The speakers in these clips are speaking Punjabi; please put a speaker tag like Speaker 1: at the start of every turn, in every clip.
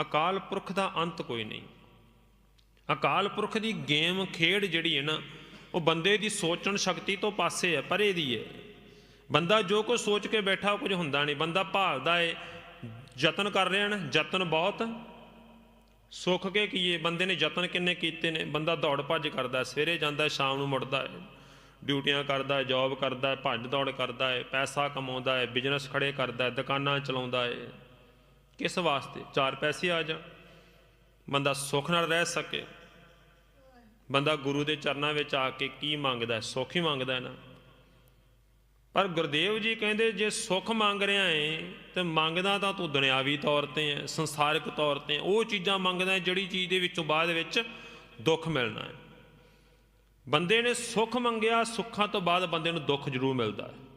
Speaker 1: ਅਕਾਲ ਪੁਰਖ ਦਾ ਅੰਤ ਕੋਈ ਨਹੀਂ। ਅਕਾਲ ਪੁਰਖ ਦੀ ਗੇਮ ਖੇਡ ਜਿਹੜੀ ਹੈ ਨਾ, ਉਹ ਬੰਦੇ ਦੀ ਸੋਚਣ ਸ਼ਕਤੀ ਤੋਂ ਪਾਸੇ ਹੈ, ਪਰੇ ਦੀ ਹੈ। ਬੰਦਾ ਜੋ ਕੁਝ ਸੋਚ ਕੇ ਬੈਠਾ, ਉਹ ਕੁਝ ਹੁੰਦਾ ਨਹੀਂ। ਬੰਦਾ ਭਾਲਦਾ ਏ, ਯਤਨ ਕਰ ਰਿਹਾ ਨਾ, ਯਤਨ ਬਹੁਤ। ਸੁੱਖ ਕੇ ਕੀਏ, ਬੰਦੇ ਨੇ ਯਤਨ ਕਿੰਨੇ ਕੀਤੇ ਨੇ? ਬੰਦਾ ਦੌੜ ਭੱਜ ਕਰਦਾ, ਸਵੇਰੇ ਜਾਂਦਾ, ਸ਼ਾਮ ਨੂੰ ਮੁੜਦਾ ਹੈ ਡਿਊਟੀਆਂ ਕਰਦਾ ਹੈ ਜੌਬ ਕਰਦਾ ਹੈ ਭੱਜ ਦੌੜ ਕਰਦਾ ਹੈ ਪੈਸਾ ਕਮਾਉਂਦਾ ਹੈ ਬਿਜ਼ਨਸ ਖੜੇ ਕਰਦਾ ਹੈ ਦੁਕਾਨਾਂ ਚਲਾਉਂਦਾ ਹੈ ਕਿਸ ਵਾਸਤੇ? ਚਾਰ ਪੈਸੇ ਆ ਜਾਣ। ਬੰਦਾ ਸੁੱਖ ਨਾਲ ਰਹਿ ਸਕੇ। ਬੰਦਾ ਗੁਰੂ ਦੇ ਚਰਨਾਂ ਵਿੱਚ ਆ ਕੇ ਕੀ ਮੰਗਦਾ ਸੁੱਖ ਹੀ ਮੰਗਦਾ ਹੈ ਨਾ। ਪਰ ਗੁਰਦੇਵ ਜੀ ਕਹਿੰਦੇ, ਜੇ ਸੁੱਖ ਮੰਗ ਰਿਹਾ ਏ, ਤੇ ਮੰਗਦਾ ਤਾਂ ਤੂੰ ਦੁਨਿਆਵੀ ਤੌਰ ਤੇ ਹੈ ਸੰਸਾਰਿਕ ਤੌਰ ਤੇ ਉਹ ਚੀਜ਼ਾਂ ਮੰਗਦਾ ਜਿਹੜੀ ਚੀਜ਼ ਦੇ ਵਿੱਚੋਂ ਬਾਅਦ ਵਿੱਚ ਦੁੱਖ ਮਿਲਣਾ ਹੈ ਬੰਦੇ ਨੇ ਸੁੱਖ ਮੰਗਿਆ, ਸੁੱਖਾਂ ਤੋਂ ਬਾਅਦ ਬੰਦੇ ਨੂੰ ਦੁੱਖ ਜ਼ਰੂਰ ਮਿਲਦਾ ਹੈ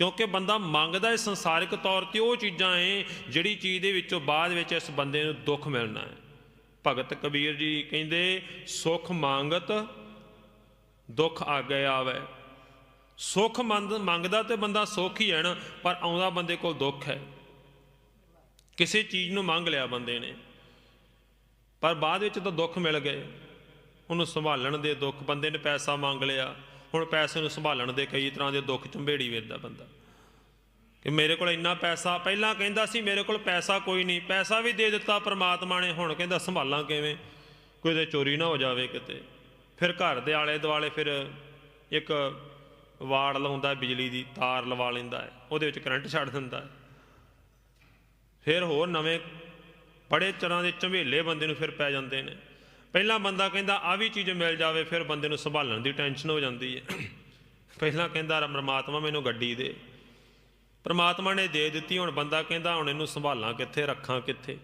Speaker 1: ਕਿਉਂਕਿ ਬੰਦਾ ਮੰਗਦਾ ਹੈ ਸੰਸਾਰਿਕ ਤੌਰ ਤੇ ਉਹ ਚੀਜ਼ਾਂ ਏ ਜਿਹੜੀ ਚੀਜ਼ ਦੇ ਵਿੱਚੋਂ ਬਾਅਦ ਵਿੱਚ ਇਸ ਬੰਦੇ ਨੂੰ ਦੁੱਖ ਮਿਲਣਾ ਹੈ। ਭਗਤ ਕਬੀਰ ਜੀ ਕਹਿੰਦੇ, ਸੁੱਖ ਮੰਗਤ, ਦੁੱਖ ਆਗੇ ਆਵੇ। ਸੁੱਖ ਮੰਦ ਮੰਗਦਾ ਤੇ ਬੰਦਾ ਸੁੱਖ ਹੀ ਹੈ ਨਾ, ਪਰ ਆਉਂਦਾ ਬੰਦੇ ਕੋਲ ਦੁੱਖ ਹੈ। ਕਿਸੇ ਚੀਜ਼ ਨੂੰ ਮੰਗ ਲਿਆ ਬੰਦੇ ਨੇ, ਪਰ ਬਾਅਦ ਵਿੱਚ ਤਾਂ ਦੁੱਖ ਮਿਲ ਗਏ। ਉਹਨੂੰ ਸੰਭਾਲਣ ਦੇ ਦੁੱਖ, ਬੰਦੇ ਨੇ ਪੈਸਾ ਮੰਗ ਲਿਆ। ਹੁਣ ਪੈਸੇ ਨੂੰ ਸੰਭਾਲਣ ਦੇ ਕਈ ਤਰ੍ਹਾਂ ਦੇ ਦੁੱਖ ਝੰਬੇੜੀ ਵੇਰਦਾ ਬੰਦਾ। ਕਿ ਮੇਰੇ ਕੋਲ ਇੰਨਾ ਪੈਸਾ, ਪਹਿਲਾਂ ਕਹਿੰਦਾ ਸੀ ਮੇਰੇ ਕੋਲ ਪੈਸਾ ਕੋਈ ਨਹੀਂ, ਪੈਸਾ ਵੀ ਦੇ ਦਿੱਤਾ ਪ੍ਰਮਾਤਮਾ ਨੇ, ਹੁਣ ਕਹਿੰਦਾ ਸੰਭਾਲਾਂ ਕਿਵੇਂ? ਕੋਈ ਦੇ ਚੋਰੀ ਨਾ ਹੋ ਜਾਵੇ ਕਿਤੇ। ਫਿਰ ਘਰ ਦੇ ਆਲੇ ਦੁਆਲੇ ਫਿਰ ਇੱਕ ਵਾੜ ਲਾਉਂਦਾ, ਬਿਜਲੀ ਦੀ ਤਾਰ ਲਵਾ ਲੈਂਦਾ ਹੈ, ਉਹਦੇ ਵਿੱਚ ਕਰੰਟ ਛੱਡ ਦਿੰਦਾ ਹੈ। ਫਿਰ ਹੋਰ ਨਵੇਂ ਬੜੇ ਤਰ੍ਹਾਂ ਦੇ ਝੰਬੇਲੇ ਬੰਦੇ ਨੂੰ ਫਿਰ ਪੈ ਜਾਂਦੇ ਨੇ। ਪਹਿਲਾਂ ਬੰਦਾ ਕਹਿੰਦਾ ਆ ਵੀ ਚੀਜ਼ ਮਿਲ ਜਾਵੇ, ਫਿਰ ਬੰਦੇ ਨੂੰ ਸੰਭਾਲਣ ਦੀ ਟੈਨਸ਼ਨ ਹੋ ਜਾਂਦੀ ਹੈ। ਪਹਿਲਾਂ ਕਹਿੰਦਾ ਪਰਮਾਤਮਾ ਮੈਨੂੰ ਗੱਡੀ ਦੇ। ਪਰਮਾਤਮਾ ਨੇ ਦੇ ਦਿੱਤੀ, ਹੁਣ ਬੰਦਾ ਕਹਿੰਦਾ, ਹੁਣ ਇਹਨੂੰ ਸੰਭਾਲਾਂ ਕਿੱਥੇ, ਰੱਖਾਂ ਕਿੱਥੇ?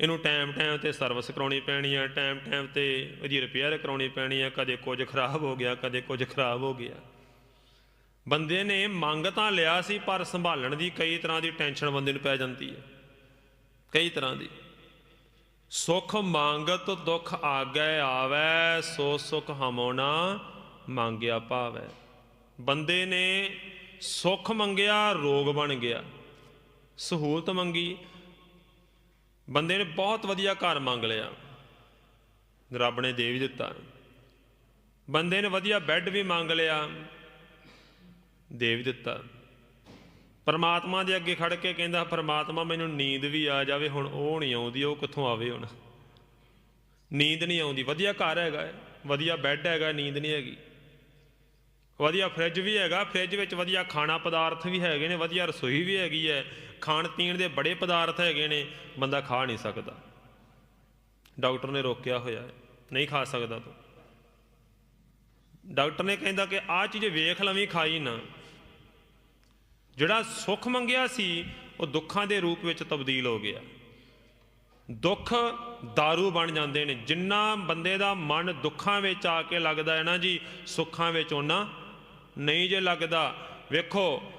Speaker 1: ਇਹਨੂੰ ਟਾਈਮ ਟਾਈਮ ਤੇ ਸਰਵਿਸ ਕਰਾਉਣੀ ਪੈਣੀ ਹੈ ਟਾਈਮ ਟਾਈਮ ਤੇ ਇਹਦੀ ਰਿਪੇਅਰ ਕਰਾਉਣੀ ਪੈਣੀ ਹੈ ਕਦੇ ਕੁਝ ਖਰਾਬ ਹੋ ਗਿਆ, ਕਦੇ ਕੁਝ ਖਰਾਬ ਹੋ ਗਿਆ। ਬੰਦੇ ਨੇ ਮੰਗ ਤਾਂ ਲਿਆ ਸੀ, ਪਰ ਸੰਭਾਲਣ ਦੀ ਕਈ ਤਰ੍ਹਾਂ ਦੀ ਟੈਨਸ਼ਨ ਬੰਦੇ ਨੂੰ ਪੈ ਜਾਂਦੀ ਹੈ। ਕਈ ਤਰ੍ਹਾਂ ਦੀ। ਸੁਖ ਮੰਗਤ ਦੁਖ ਆਗੇ ਆਵੈ, ਸੋ ਸੁਖ ਹਮੋਨਾ ਮੰਗਿਆ ਭਾਵੈ। ਬੰਦੇ ਨੇ ਸੁਖ ਮੰਗਿਆ, ਰੋਗ ਬਣ ਗਿਆ। ਸਹੂਲਤ ਮੰਗੀ। ਬੰਦੇ ਨੇ ਬਹੁਤ ਵਧੀਆ ਘਰ ਮੰਗ ਲਿਆ। ਰੱਬ ਨੇ ਦੇ ਵੀ ਦਿੱਤਾ। ਬੰਦੇ ਨੇ ਵਧੀਆ ਬੈੱਡ ਵੀ ਮੰਗ ਲਿਆ। ਦੇ ਵੀ ਦਿੱਤਾ। ਪਰਮਾਤਮਾ ਦੇ ਅੱਗੇ ਖੜ ਕੇ ਕਹਿੰਦਾ, ਪਰਮਾਤਮਾ, ਮੈਨੂੰ ਨੀਂਦ ਵੀ ਆ ਜਾਵੇ, ਹੁਣ ਉਹ ਨਹੀਂ ਆਉਂਦੀ, ਉਹ ਕਿੱਥੋਂ ਆਵੇ ਹੁਣ? ਨੀਂਦ ਨਹੀਂ ਆਉਂਦੀ। ਵਧੀਆ ਘਰ ਹੈਗਾ ਵਧੀਆ ਬੈੱਡ ਹੈਗਾ, ਨੀਂਦ ਨਹੀਂ ਹੈਗੀ। ਵਧੀਆ ਫ੍ਰਿਜ ਵੀ ਹੈਗਾ, ਫ੍ਰਿਜ ਵਿੱਚ ਵਧੀਆ ਖਾਣਾ ਪਦਾਰਥ ਵੀ ਹੈਗੇ ਨੇ, ਵਧੀਆ ਰਸੋਈ ਵੀ ਹੈਗੀ ਹੈ। ਖਾਣ ਪੀਣ ਦੇ ਬੜੇ ਪਦਾਰਥ ਹੈਗੇ ਨੇ, ਬੰਦਾ ਖਾ ਨਹੀਂ ਸਕਦਾ। ਡਾਕਟਰ ਨੇ ਰੋਕਿਆ ਹੋਇਆ ਹੈ, ਨਹੀਂ ਖਾ ਸਕਦਾ ਤੂੰ। ਡਾਕਟਰ ਨੇ ਕਹਿੰਦਾ ਕਿ ਆਹ ਚੀਜ਼ ਵੇਖ ਲਵੀਂ, ਖਾਈ ਨਾ। ਜਿਹੜਾ ਸੁੱਖ ਮੰਗਿਆ ਸੀ, ਉਹ ਦੁੱਖਾਂ ਦੇ ਰੂਪ ਵਿੱਚ ਤਬਦੀਲ ਹੋ ਗਿਆ। ਦੁੱਖ दारू ਬਣ ਜਾਂਦੇ ਨੇ। ਜਿੰਨਾ ਬੰਦੇ ਦਾ ਮਨ ਦੁੱਖਾਂ ਵਿੱਚ ਆ ਕੇ ਲੱਗਦਾ ਹੈ ਨਾ ਜੀ, ਸੁੱਖਾਂ ਵਿੱਚ ਉਹਨਾਂ ਨਹੀਂ ਜੇ ਲੱਗਦਾ। ਵੇਖੋ,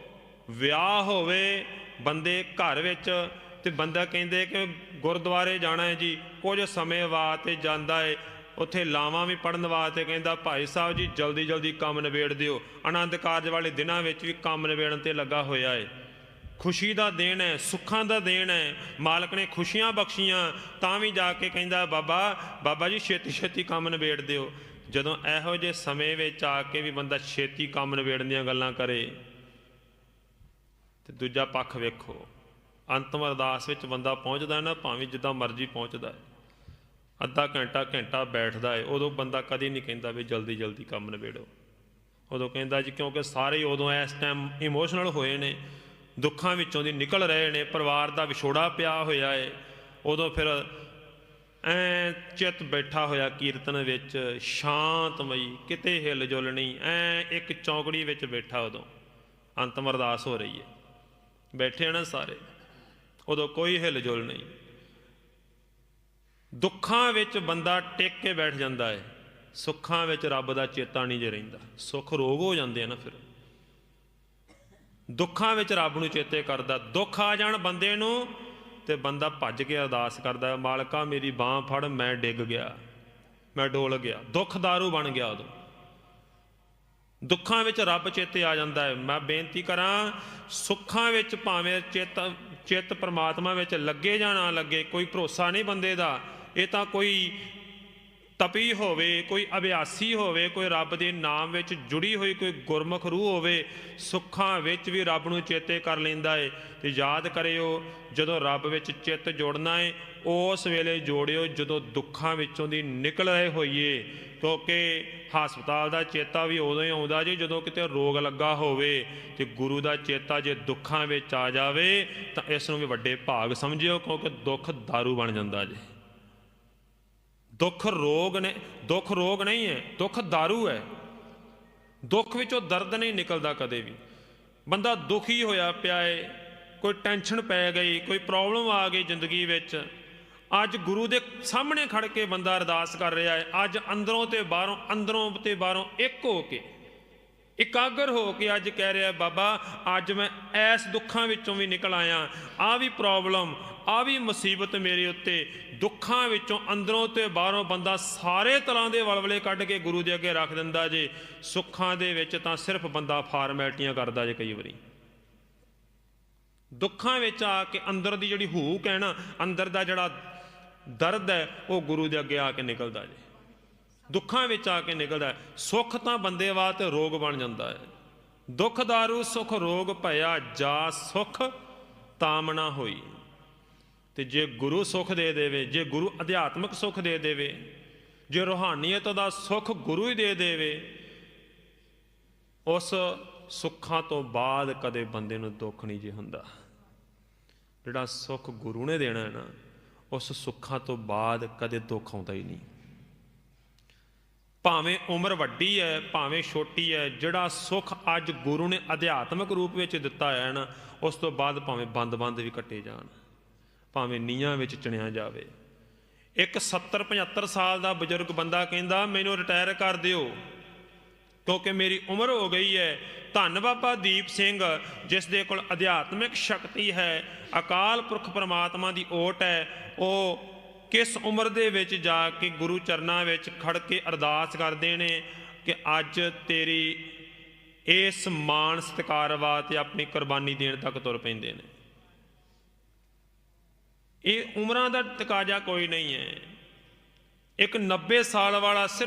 Speaker 1: ਵਿਆਹ ਹੋਵੇ ਬੰਦੇ ਘਰ ਵਿੱਚ ਤੇ ਬੰਦਾ ਕਹਿੰਦੇ ਕਿ ਗੁਰਦੁਆਰੇ ਜਾਣਾ ਹੈ ਜੀ, ਕੁਝ ਸਮੇਂ ਵਾਸਤੇ ਜਾਂਦਾ ਹੈ। ਉੱਥੇ ਲਾਵਾਂ ਵੀ ਪੜਨ ਵਾਸਤੇ ਕਹਿੰਦਾ, ਭਾਈ ਸਾਹਿਬ ਜੀ, ਜਲਦੀ ਜਲਦੀ ਕੰਮ ਨਿਬੇੜ ਦਿਓ। ਆਨੰਦ ਕਾਰਜ ਵਾਲੇ ਦਿਨਾਂ ਵਿੱਚ ਵੀ ਕੰਮ ਨਿਬੇੜਨ ਤੇ ਲੱਗਾ ਹੋਇਆ ਹੈ ਖੁਸ਼ੀ ਦਾ ਦੇਣ ਹੈ, ਸੁੱਖਾਂ ਦਾ ਦੇਣ ਹੈ। ਮਾਲਕ ਨੇ ਖੁਸ਼ੀਆਂ ਬਖਸ਼ੀਆਂ, ਤਾਂ ਵੀ ਜਾ ਕੇ ਕਹਿੰਦਾ, ਬਾਬਾ ਬਾਬਾ ਜੀ, ਛੇਤੀ ਛੇਤੀ ਕੰਮ ਨਿਬੇੜ ਦਿਓ। ਜਦੋਂ ਇਹੋ ਜਿਹੇ ਸਮੇਂ ਵਿੱਚ ਆ ਕੇ ਵੀ ਬੰਦਾ ਛੇਤੀ ਕੰਮ ਨਿਬੇੜਨ ਦੀਆਂ ਗੱਲਾਂ ਕਰੇ, ਤੇ ਦੂਜਾ ਪੱਖ ਵੇਖੋ। ਅੰਤਮ ਅਰਦਾਸ ਵਿੱਚ ਬੰਦਾ ਪਹੁੰਚਦਾ ਨਾ, ਭਾਵੇਂ ਜਿੱਦਾਂ ਮਰਜ਼ੀ ਪਹੁੰਚਦਾ ਹੈ ਅੱਧਾ ਘੰਟਾ ਘੰਟਾ ਬੈਠਦਾ ਹੈ ਉਦੋਂ ਬੰਦਾ ਕਦੇ ਨਹੀਂ ਕਹਿੰਦਾ ਵੀ ਜਲਦੀ ਜਲਦੀ ਕੰਮ ਨਿਬੇੜੋ। ਉਦੋਂ ਕਹਿੰਦਾ ਜੀ ਕਿਉਂਕਿ ਸਾਰੇ ਉਦੋਂ ਇਸ ਟਾਈਮ ਇਮੋਸ਼ਨਲ ਹੋਏ ਨੇ, ਦੁੱਖਾਂ ਵਿੱਚੋਂ ਦੀ ਨਿਕਲ ਰਹੇ ਨੇ, ਪਰਿਵਾਰ ਦਾ ਵਿਛੋੜਾ ਪਿਆ ਹੋਇਆ ਏ। ਉਦੋਂ ਫਿਰ ਐ ਚਿੱਤ ਬੈਠਾ ਹੋਇਆ ਕੀਰਤਨ ਵਿੱਚ, ਸ਼ਾਂਤਮਈ, ਕਿਤੇ ਹਿਲ ਜੁਲ ਨਹੀਂ, ਐ ਇੱਕ ਚੌਂਕੜੀ ਵਿੱਚ ਬੈਠਾ ਉਦੋਂ। ਅੰਤਮ ਅਰਦਾਸ ਹੋ ਰਹੀ ਹੈ ਬੈਠੇ ਆ ਨਾ ਸਾਰੇ, ਉਦੋਂ ਕੋਈ ਹਿਲ ਜੁਲ ਨਹੀਂ। ਦੁੱਖਾਂ ਵਿੱਚ ਬੰਦਾ ਟਿਕ ਕੇ ਬੈਠ ਜਾਂਦਾ ਹੈ ਸੁੱਖਾਂ ਵਿੱਚ ਰੱਬ ਦਾ ਚੇਤਾ ਨਹੀਂ ਜੇ ਰਹਿੰਦਾ। ਸੁੱਖ ਰੋਗ ਹੋ ਜਾਂਦੇ ਆ ਨਾ ਫਿਰ। ਦੁੱਖਾਂ ਵਿੱਚ ਰੱਬ ਨੂੰ ਚੇਤੇ ਕਰਦਾ, ਦੁੱਖ ਆ ਜਾਣ ਬੰਦੇ ਨੂੰ ਤੇ ਬੰਦਾ ਭੱਜ ਕੇ ਅਰਦਾਸ ਕਰਦਾ, ਮਾਲਕਾ ਮੇਰੀ ਬਾਹ ਫੜ, ਮੈਂ ਡਿੱਗ ਗਿਆ, ਮੈਂ ਡੋਲ ਗਿਆ, ਦੁੱਖ ਦਾਰੂ ਬਣ ਗਿਆ ਉਦੋਂ। ਦੁੱਖਾਂ ਵਿੱਚ ਰੱਬ ਚੇਤੇ ਆ ਜਾਂਦਾ ਹੈ ਮੈਂ ਬੇਨਤੀ ਕਰਾਂ, ਸੁੱਖਾਂ ਵਿੱਚ ਭਾਵੇਂ ਚੇਤ, ਚਿੱਤ ਪਰਮਾਤਮਾ ਵਿੱਚ ਲੱਗੇ ਜਾਂ ਨਾ ਲੱਗੇ, ਕੋਈ ਭਰੋਸਾ ਨਹੀਂ ਬੰਦੇ ਦਾ ਇਹ ਤਾਂ ਕੋਈ ਤਪੀ ਹੋਵੇ, ਕੋਈ ਅਭਿਆਸੀ ਹੋਵੇ, ਕੋਈ ਰੱਬ ਦੇ ਨਾਮ ਵਿੱਚ ਜੁੜੀ ਹੋਈ ਕੋਈ ਗੁਰਮੁਖ ਰੂਹ ਹੋਵੇ, ਸੁੱਖਾਂ ਵਿੱਚ ਵੀ ਰੱਬ ਨੂੰ ਚੇਤੇ ਕਰ ਲੈਂਦਾ ਏ। ਤੇ ਯਾਦ ਕਰਿਓ, ਜਦੋਂ ਰੱਬ ਵਿੱਚ ਚਿੱਤ ਜੋੜਨਾ ਏ, ਉਸ ਵੇਲੇ ਜੋੜਿਓ ਜਦੋਂ ਦੁੱਖਾਂ ਵਿੱਚੋਂ ਦੀ ਨਿਕਲ ਰਹੇ ਹੋਈਏ। ਕਿਉਂਕਿ ਹਸਪਤਾਲ ਦਾ ਚੇਤਾ ਵੀ ਉਦੋਂ ਹੀ ਆਉਂਦਾ ਜੇ ਜਦੋਂ ਕਿਤੇ ਰੋਗ ਲੱਗਾ ਹੋਵੇ, ਤੇ ਗੁਰੂ ਦਾ ਚੇਤਾ ਜੇ ਦੁੱਖਾਂ ਵਿੱਚ ਆ ਜਾਵੇ, ਤਾਂ ਇਸ ਨੂੰ ਵੀ ਵੱਡੇ ਭਾਗ ਸਮਝਿਓ, ਕਿਉਂਕਿ ਦੁੱਖ दारू ਬਣ ਜਾਂਦਾ ਜੇ। ਦੁੱਖ ਰੋਗ ਨੇ, ਦੁੱਖ ਰੋਗ ਨਹੀਂ ਹੈ, ਦੁੱਖ दारू ਹੈ। ਦੁੱਖ ਵਿੱਚੋਂ ਦਰਦ ਨਹੀਂ ਨਿਕਲਦਾ ਕਦੇ ਵੀ। ਬੰਦਾ ਦੁਖੀ ਹੋਇਆ ਪਿਆ ਏ, ਕੋਈ ਟੈਨਸ਼ਨ ਪੈ ਗਈ, ਕੋਈ ਪ੍ਰੋਬਲਮ ਆ ਗਈ ਜ਼ਿੰਦਗੀ ਵਿੱਚ। ਅੱਜ ਗੁਰੂ ਦੇ ਸਾਹਮਣੇ ਖੜ ਕੇ ਬੰਦਾ ਅਰਦਾਸ ਕਰ ਰਿਹਾ ਹੈ ਅੱਜ ਅੰਦਰੋਂ ਤੇ ਬਾਹਰੋਂ, ਅੰਦਰੋਂ ਤੇ ਬਾਹਰੋਂ ਇੱਕ ਹੋ ਕੇ। ਇਕਾਗਰ ਹੋ ਕੇ ਅੱਜ ਕਹਿ ਰਿਹਾ, ਬਾਬਾ, ਅੱਜ ਮੈਂ ਐਸ ਦੁੱਖਾਂ ਵਿੱਚੋਂ ਵੀ ਨਿਕਲ ਆਇਆ। ਆ ਵੀ ਪ੍ਰੋਬਲਮ ਆ ਵੀ ਮੁਸੀਬਤ ਮੇਰੇ ਉੱਤੇ। ਦੁੱਖਾਂ ਵਿੱਚੋਂ ਅੰਦਰੋਂ ਤੇ ਬਾਹਰੋਂ ਬੰਦਾ ਸਾਰੇ ਤਰ੍ਹਾਂ ਦੇ ਵਲਵਲੇ ਕੱਢ ਕੇ ਗੁਰੂ ਦੇ ਅੱਗੇ ਰੱਖ ਦਿੰਦਾ ਜੇ। ਸੁੱਖਾਂ ਦੇ ਵਿੱਚ ਤਾਂ ਸਿਰਫ ਬੰਦਾ ਫਾਰਮੈਲਟੀਆਂ ਕਰਦਾ ਜੇ ਕਈ ਵਾਰੀ। ਦੁੱਖਾਂ ਵਿੱਚ ਆ ਕੇ ਅੰਦਰ ਦੀ ਜਿਹੜੀ ਹੂਕ ਹੈ ਨਾ, ਅੰਦਰ ਦਾ ਜਿਹੜਾ ਦਰਦ ਹੈ, ਉਹ ਗੁਰੂ ਦੇ ਅੱਗੇ ਆ ਕੇ ਨਿਕਲਦਾ ਜੇ। ਦੁੱਖਾਂ ਵਿੱਚ ਆ ਕੇ ਨਿਕਲਦਾ ਹੈ। ਸੁੱਖ ਤਾਂ ਬੰਦੇ ਵਾਸਤੇ ਰੋਗ ਬਣ ਜਾਂਦਾ ਹੈ। ਦੁੱਖ ਦਾਰੂ, ਸੁਖ ਰੋਗ ਭਇਆ, ਜਾ ਸੁਖ ਤਾਮਣਾ ਹੋਈ। ਤੇ ਜੇ ਗੁਰੂ ਸੁਖ ਦੇ ਦੇਵੇ, ਜੇ ਗੁਰੂ ਅਧਿਆਤਮਿਕ ਸੁਖ ਦੇ ਦੇਵੇ, ਜੇ ਰੋਹਾਨੀਅਤ ਦਾ ਸੁਖ ਗੁਰੂ ਹੀ ਦੇ ਦੇਵੇ, ਉਸ ਸੁੱਖਾਂ ਤੋਂ ਬਾਅਦ ਕਦੇ ਬੰਦੇ ਨੂੰ ਦੁੱਖ ਨਹੀਂ ਜੇ ਹੁੰਦਾ। ਜਿਹੜਾ ਸੁੱਖ ਗੁਰੂ ਨੇ ਦੇਣਾ ਹੈ ਨਾ, ਉਸ ਸੁੱਖਾਂ ਤੋਂ ਬਾਅਦ ਕਦੇ ਦੁੱਖ ਆਉਂਦਾ ਹੀ ਨਹੀਂ। ਭਾਵੇਂ ਉਮਰ ਵੱਡੀ ਹੈ, ਭਾਵੇਂ ਛੋਟੀ ਹੈ, ਜਿਹੜਾ ਸੁੱਖ ਅੱਜ ਗੁਰੂ ਨੇ ਅਧਿਆਤਮਿਕ ਰੂਪ ਵਿੱਚ ਦਿੱਤਾ ਹੈ ਨਾ, ਉਸ ਤੋਂ ਬਾਅਦ ਭਾਵੇਂ ਬੰਦ-ਬੰਦ ਵੀ ਕੱਟੇ ਜਾਣ, ਭਾਵੇਂ ਨੀਹਾਂ ਵਿੱਚ ਚਿਣਿਆ ਜਾਵੇ। ਇੱਕ 70 75 ਸਾਲ ਦਾ ਬਜ਼ੁਰਗ ਬੰਦਾ ਕਹਿੰਦਾ, ਮੈਨੂੰ ਰਿਟਾਇਰ ਕਰ ਦਿਓ, ਕਿਉਂਕਿ ਮੇਰੀ ਉਮਰ ਹੋ ਗਈ ਹੈ। ਧੰਨ ਬਾਬਾ ਦੀਪ ਸਿੰਘ, ਜਿਸ ਦੇ ਕੋਲ ਅਧਿਆਤਮਿਕ ਸ਼ਕਤੀ ਹੈ, ਅਕਾਲ ਪੁਰਖ ਪਰਮਾਤਮਾ ਦੀ ਓਟ ਹੈ, ਉਹ ਕਿਸ ਉਮਰ ਦੇ ਵਿੱਚ ਜਾ ਕੇ ਗੁਰੂ ਚਰਨਾਂ ਵਿੱਚ ਖੜ ਕੇ ਅਰਦਾਸ ਕਰਦੇ ਨੇ ਕਿ ਅੱਜ ਤੇਰੀ ਇਸ ਮਾਣ ਸਤਿਕਾਰ ਵਾਸਤੇ ਆਪਣੀ ਕੁਰਬਾਨੀ ਦੇਣ ਤੱਕ ਤੁਰ ਪੈਂਦੇ ਨੇ? ਇਹ ਉਮਰਾਂ ਦਾ ਤਕਾਜ਼ਾ ਕੋਈ ਨਹੀਂ ਹੈ। ਇੱਕ 90 ਸਾਲ ਵਾਲਾ ਸਿਰਫ